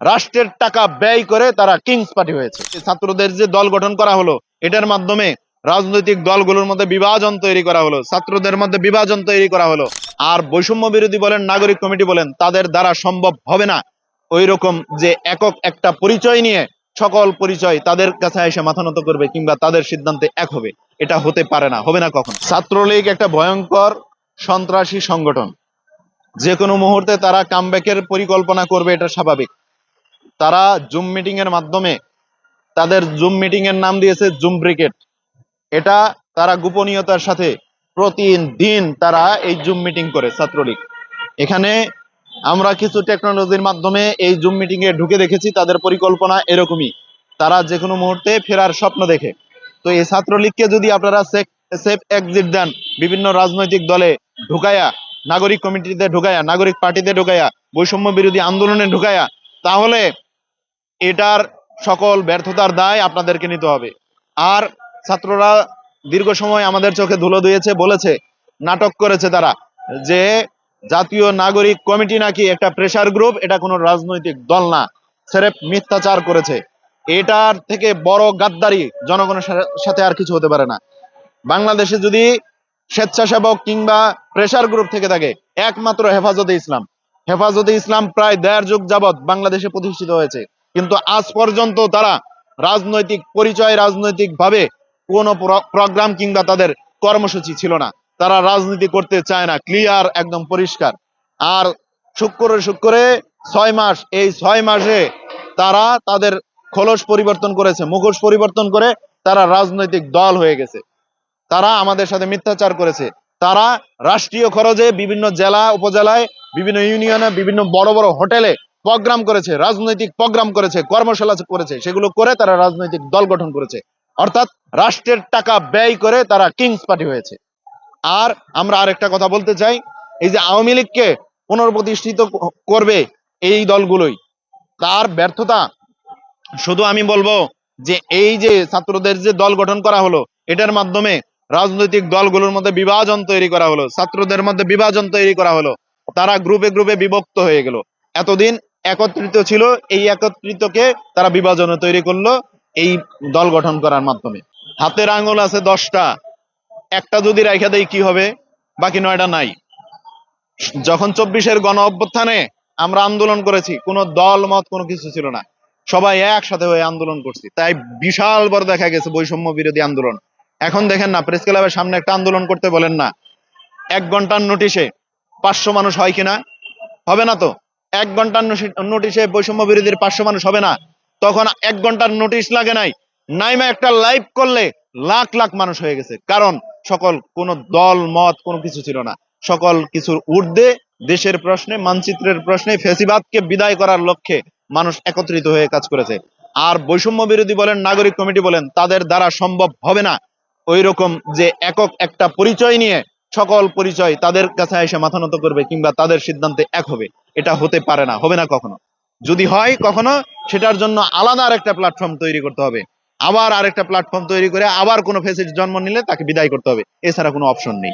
রাষ্ট্রের টাকা ব্যয় করে তারা কিংস পার্টি হয়েছে। ছাত্রদের যে দল গঠন করা হলো, এটার মাধ্যমে রাজনৈতিক দলগুলোর মধ্যে বিভাজন তৈরি করা হলো, ছাত্রদের মধ্যে বিভাজন তৈরি করা হলো। আর বৈষম্য বিরোধী বলেন, নাগরিক কমিটি বলেন, তাদের দ্বারা সম্ভব হবে না। ওই রকম যে একক একটা পরিচয় নিয়ে সকল পরিচয় তাদের কাছে এসে মাথা নত করবে কিংবা তাদের সিদ্ধান্তে এক হবে, এটা হতে পারে না, হবে না কখন। ছাত্রলীগ একটা ভয়ঙ্কর সন্ত্রাসী সংগঠন। যে কোনো মুহূর্তে তারা কামব্যাকের পরিকল্পনা করবে, এটা স্বাভাবিক। তারা জুম মিটিং এর মাধ্যমে তাদের জুম মিটিং এর নাম দিয়েছে জুম ব্রিগেড এটা তারা গোপনীয়তার সাথে প্রতিদিন তারা এই জুম মিটিং করে ছাত্রলীগ। এখানে আমরা কিছু টেকনোলজির মাধ্যমে এই জুম মিটিং এ ঢুকে দেখেছি, তাদের পরিকল্পনা এরকমই। তারা যে কোনো মুহূর্তে ফেরার স্বপ্ন দেখে। তো এই ছাত্রলীগকে যদি আপনারা সেফ এক্সিট দেন, বিভিন্ন রাজনৈতিক দলে ঢুকায়া, নাগরিক কমিটিতে ঢুকায়া, নাগরিক পার্টিতে ঢুকায়া, বৈষম্য বিরোধী আন্দোলনে ঢুকায়া, তাহলে এটার সকল ব্যর্থতার দায় আপনাদেরকে নিতে হবে। আর ছাত্ররা দীর্ঘ সময় আমাদের চোখে ধুলো দিয়েছে বলেছে, নাটক করেছে তারা যে জাতীয় নাগরিক কমিটি নাকি একটা প্রেসার গ্রুপ এটা কোনো রাজনৈতিক দল না সেরেপ মিথ্যাচার করেছে। এটার থেকে বড় গাদ্দারি জনগণের সাথে আর কিছু হতে পারে না। বাংলাদেশে যদি স্বেচ্ছাসেবক কিংবা প্রেসার গ্রুপ থেকে থাকে, একমাত্র হেফাজতে ইসলাম। হেফাজতে ইসলাম প্রায় দেড় যুগ যাবৎ বাংলাদেশে প্রতিষ্ঠিত হয়েছে। কিন্তু আজ পর্যন্ত তারা রাজনৈতিক পরিচয় রাজনৈতিক ভাবে কোনো প্রোগ্রাম কিংবা তাদের কর্মসূচি ছিল না। তারা রাজনীতি করতে চায় না। ক্লিয়ার একদম পরিষ্কার। আর শুক্রে শুক্রে ছয় মাস, এই ছয় মাসে তারা তাদের খোলস পরিবর্তন করেছে, মুখোশ পরিবর্তন করে তারা রাজনৈতিক দল হয়ে গেছে। তারা আমাদের সাথে মিথ্যাচার করেছে। তারা রাষ্ট্রীয় খরচে বিভিন্ন জেলা, উপজেলায়, বিভিন্ন ইউনিয়নে বিভিন্ন বড় বড় হোটেলে প্রোগ্রাম করেছে, রাজনৈতিক প্রোগ্রাম করেছে, কর্মশালা করেছে, সেগুলো করে তারা রাজনৈতিক দল গঠন করেছে। অর্থাৎ রাষ্ট্রের টাকা ব্যয় করে তারা কিংস পার্টি হয়েছে। আর আমরা আরেকটা কথা বলতে চাই, এই যে আওয়ামী লীগকে পুনর্প্রতিষ্ঠিত করবে এই দলগুলোই, তার ব্যর্থতা শুধু আমি বলব যে এই যে ছাত্রদের যে দল গঠন করা হলো, এটার মাধ্যমে রাজনৈতিক দলগুলোর মধ্যে বিভাজন তৈরি করা হলো, ছাত্রদের মধ্যে বিভাজন তৈরি করা হলো, তারা গ্রুপে গ্রুপে বিভক্ত হয়ে গেল। এতদিন একত্রিত ছিল, এই একত্রিতকে তারা বিভাজনে তৈরি করল, এই দল গঠন করার মাধ্যমে। হাতের আঙুল আছে দশটা, একটা যদি রাইখা দেয় কি হবে? বাকি নয়টা নাই। যখন চব্বিশের গণ অভ্যুত্থানে আমরা আন্দোলন করেছি, কোনো দল, মত, কোনো কিছু ছিল না। সবাই একসাথে হয়ে আন্দোলন করছি। তাই বিশাল বড় দেখা গেছে বৈষম্য বিরোধী আন্দোলন। এখন দেখেন না, প্রেস ক্লাবের সামনে একটা আন্দোলন করতে বলেন না। এক ঘণ্টার নোটিশে পাঁচশো মানুষ হয় কিনা? হবে না তো? এক ঘণ্টার নোটিশে বৈষম্য বিরোধীর পাঁচশো মানুষ হবে না। তখন এক ঘণ্টার নোটিশ লাগে নাই। নাইমা একটা লাইভ করলে লাখ লাখ মানুষ হয়ে গেছে। কারণ সকল, কোন দল, মত, কোনো কিছু ছিল না। সকল কিছুর ঊর্ধ্বে দেশের প্রশ্নে, মানচিত্রের প্রশ্নে, ফেসিবাদকে বিদায় করার লক্ষ্যে মানুষ একত্রিত হয়ে কাজ করেছে। আর বৈষম্য বিরোধী বলেন, নাগরিক কমিটি বলেন, তাদের দ্বারা সম্ভব হবে না। ওই রকম যে একক একটা পরিচয় নিয়ে সকল পরিচয় তাদের কাছে এসে মাথা নত করবে কিংবা তাদের সিদ্ধান্তে এক হবে। এটা হতে পারে না, হবে না কখনো। যদি হয় কখনো, সেটার জন্য আলাদা আরেকটা প্ল্যাটফর্ম তৈরি করতে হবে। আবার আরেকটা প্ল্যাটফর্ম তৈরি করে আবার কোনো ফেসের জন্ম নিলে তাকে বিদায় করতে হবে। এছাড়া কোনো অপশন নেই।